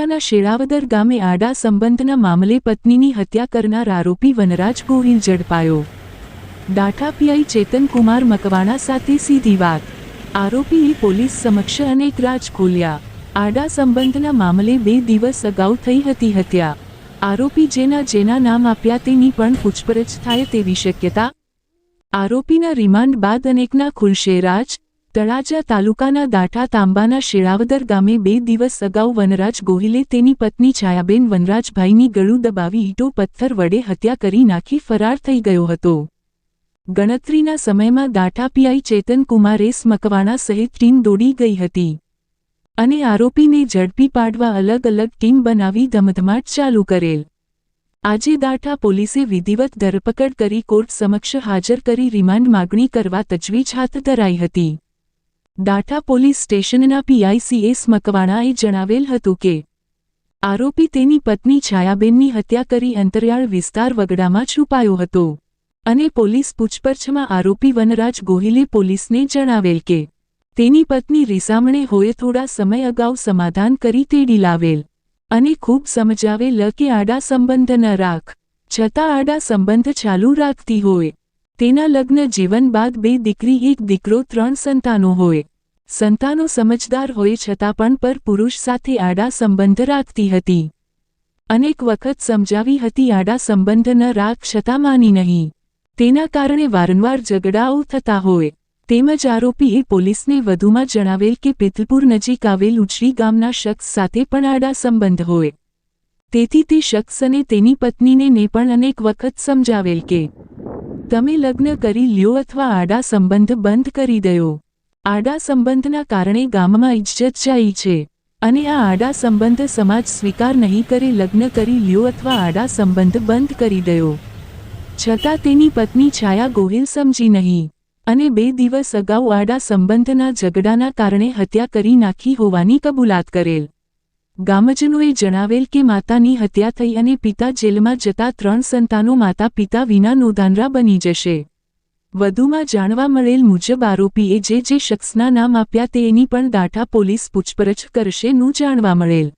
શેળાવદર ગામે આડા સંબંધના મામલે પત્નીની હત્યા કરનાર આરોપી વનરાજ ગોહિલ ઝડપાયો. ડાઠા પીઆઈ ચેતનકુમાર મકવાણા સાથે સીધી વાત. આરોપીએ પોલીસ સમક્ષ અનેક રાજ ખોલ્યા. આડા સંબંધના મામલે બે દિવસ અગાઉ થઈ હતી હત્યા. આરોપી જેના જેના નામ આપ્યા તેની પણ પૂછપરછ થાય તેવી શક્યતા. આરોપીના રિમાન્ડ બાદ અનેકના ખુલશે રાજ તળાજા તાલુકાના દાઠા તાંબાના શેળાવદર ગામે બે દિવસ અગાઉ વનરાજ ગોહિલે તેની પત્ની છાયાબેન વનરાજભાઈની ગળું દબાવી ઈટો પથ્થર વડે હત્યા કરી નાખી ફરાર થઈ ગયો હતો. ગણતરીના સમયમાં દાઠા પીઆઈ ચેતનકુમારે કુમારેસ મકવાણા સહિત ટીમ દોડી ગઈ હતી. અને આરોપીને ઝડપી પાડવા અલગ અલગ ટીમ બનાવી ધમધમાટ ચાલુ કરેલ. આજે દાઠા પોલીસે વિધિવત ધરપકડ કરી કોર્ટ સમક્ષ હાજર કરી રિમાન્ડ માગણી કરવા તજવીજ હાથ ધરાઈ હતી. દાઠા પોલીસ સ્ટેશનના પીઆઈસીએસ મકવાણાએ જણાવેલ હતું કે, આરોપી તેની પત્ની છાયાબેનની હત્યા કરી અંતરિયાળ વિસ્તાર વગડામાં છુપાયો હતો. અને પોલીસ પૂછપરછમાં આરોપી વનરાજ ગોહિલે પોલીસને જણાવેલ કે, તેની પત્ની રીસામણે હોય થોડા સમય અગાઉ સમાધાન કરી તેડી લાવેલ. અને ખૂબ સમજાવેલ કે આડા સંબંધ ન રાખ, છતાં આડા સંબંધ ચાલુ રાખતી હોય તેના લગ્ન જીવન બાદ બે દીકરી, એક દીકરો, ત્રણ સંતાનો હોય. સંતાનો સમજદાર હોય છતાં પણ પર પુરુષ સાથે આડા સંબંધ રાખતી હતી. અનેક વખત સમજાવી હતી, આડા સંબંધ ન રાખ, છતાં માની નહીં. તેના કારણે વારંવાર ઝઘડાઓ થતા હોય. તેમજ આરોપીએ પોલીસને વધુમાં જણાવેલ કે પિથલપુર નજીક આવેલ ઉછરી ગામના શખ્સ સાથે પણ આડા સંબંધ હોય. તેથી તે શખ્સ અને તેની પત્નીને ને પણ અનેક વખત સમજાવેલ કે તમે લગ્ન કરી લ્યો અથવા આડા સંબંધ બંધ કરી દયો. આડા સંબંધના કારણે ગામમાં ઇજ્જત જાય છે. અને આ આડા સંબંધ સમાજ સ્વીકાર નહીં કરે લગ્ન કરી લ્યો અથવા આડા સંબંધ બંધ કરી દયો. છતાં તેની પત્ની છાયા ગોહિલ સમજી નહીં. અને બે દિવસ અગાઉ આડા સંબંધના ઝઘડાના કારણે હત્યા કરી નાખી હોવાની કબૂલાત કરેલ. ગામજનોએ જણાવેલ કે માતાની હત્યા થઈ અને પિતા જેલમાં જતા ત્રણ સંતાનો માતા પિતા વિના નોંધાનરા બની જશે. વધુમાં જાણવા મળેલ મુજબ આરોપીએ જે જે શખ્સના નામ આપ્યા તે એની પણ દાઠા પોલીસ પૂછપરછ કરશે નું જાણવા મળેલ.